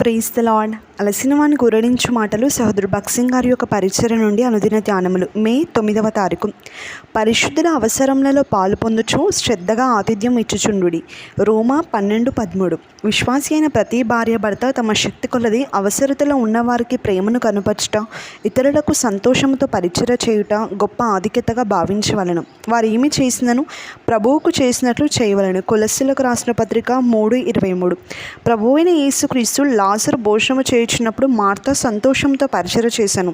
Praise the Lord. అలసిన వాని గురడించు మాటలు సహోదరు భక్సింగ్ గారి యొక్క పరిచయ నుండి అనుదిన ధ్యానములు. మే తొమ్మిదవ తారీఖు. పరిశుద్ధుల అవసరములలో పాలు పొందుచు శ్రద్ధగా ఆతిథ్యం ఇచ్చుచుండుడి. రోమా పన్నెండు పదమూడు. విశ్వాసి అయిన ప్రతి భార్య భర్త తమ శక్తి కొలది అవసరతలో ఉన్నవారికి ప్రేమను కనుపరచుట ఇతరులకు సంతోషంతో పరిచయ చేయుట గొప్ప ఆధిక్యతగా భావించవలను. వారు ఏమి చేసినను ప్రభువుకు చేసినట్లు చేయవలను. కొలస్సులకు రాసిన పత్రిక మూడు ఇరవై మూడు. ప్రభువైన యేసుక్రీస్తు లాసర్ భోషము భోజనము చేయుచున్నప్పుడు మార్త సంతోషంతో పరిచయం చేశాను.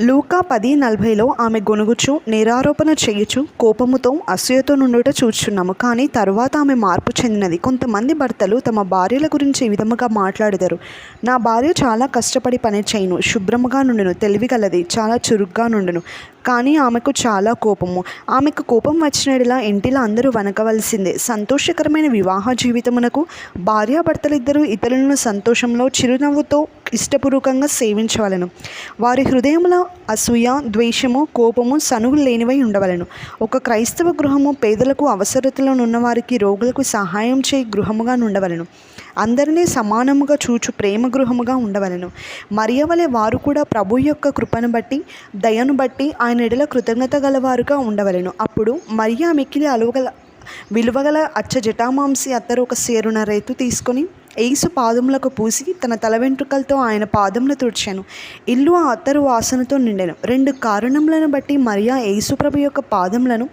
లూకా పది నలభైలో ఆమె గొనుగుచు నిరారోపణ చేయుచు కోపముతో అసూయతో నుండుట చూచున్నాము కానీ తరువాత ఆమె మార్పు చెందినది. కొంతమంది భర్తలు తమ భార్యల గురించి ఈ విధముగా మాట్లాడతారు నా భార్య చాలా కష్టపడి పని చేయను. శుభ్రముగా నుండును. తెలివిగలది. చాలా చురుగ్గా నుండును. కానీ ఆమెకు చాలా కోపము. ఆమెకు కోపం వచ్చినలా ఇంటిలో అందరూ వనకవలసిందే సంతోషకరమైన వివాహ జీవితమునకు భార్యాభర్తలిద్దరూ ఇతరులను సంతోషంలో చిరునవ్వుతో ఇష్టపూర్వకంగా సేవించవలను. వారి హృదయంలో అసూయ ద్వేషము కోపము సనువులు లేనివై ఉండవలను. ఒక క్రైస్తవ గృహము పేదలకు అవసరతలో ఉన్నవారికి రోగులకు సహాయం చేయి గృహముగా ఉండవలను అందరినీ సమానముగా చూచు ప్రేమ గృహముగా ఉండవలను. మరియవలే వారు కూడా ప్రభు యొక్క కృపను బట్టి దయను బట్టి ఆయన ఎడల కృతజ్ఞత గలవారుగా ఉండవలను. అప్పుడు మరియా మిక్కిలి అలువగల విలువగల అచ్చ జటామాంసి అత్తరు ఒక సేరున రైతు తీసుకొని ఏసు పాదములకు పూసి తన తల వెంట్రుకలతో ఆయన పాదమును తుడిచాను. ఇల్లు ఆ అత్తరు వాసనతో నిండెను. రెండు కారణములను బట్టి మరియా ఏసుప్రభు యొక్క పాదములను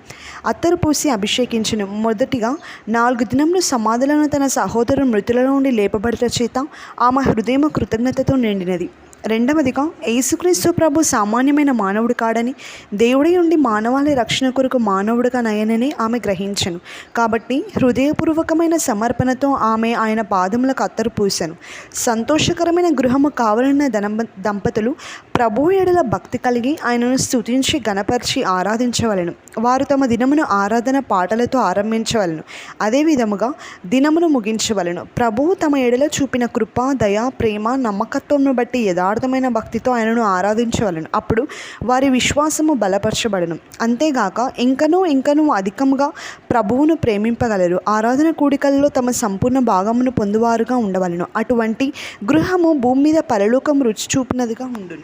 అత్తరు పూసి అభిషేకించను. మొదటిగా నాలుగు దినములు సమాధులను తన సహోదరు మృతులలో నుండి లేపబడట చేత ఆమె హృదయం కృతజ్ఞతతో నిండినది. రెండవదిగా యేసుక్రీస్తు ప్రభు సామాన్యమైన మానవుడు కాడని దేవుడి నుండి మానవాళి రక్షణ కొరకు మానవుడుగా నయనని ఆమె గ్రహించను. కాబట్టి హృదయపూర్వకమైన సమర్పణతో ఆమె ఆయన పాదములకు అత్తరు పూశాను సంతోషకరమైన గృహము కావాలన్న దంప దంపతులు ప్రభు ఎడల భక్తి కలిగి ఆయనను స్తుతించి గణపరిచి ఆరాధించవలను. వారు తమ దినమును ఆరాధన పాటలతో ఆరంభించవలను. అదే విధముగా దినమును ముగించవలను. ప్రభువు తమ ఎడల చూపిన కృప దయ ప్రేమ నమ్మకత్వంను బట్టి యథార్థమైన భక్తితో ఆయనను ఆరాధించవలను. అప్పుడు వారి విశ్వాసము బలపరచబడను. అంతేగాక ఇంకనూ ఇంకనూ అధికంగా ప్రభువును ప్రేమింపగలరు. ఆరాధన కూడికల్లో తమ సంపూర్ణ భాగమును పొందువారుగా ఉండవలను. అటువంటి గృహము భూమి మీద పరలోకం రుచి చూపినదిగా ఉండు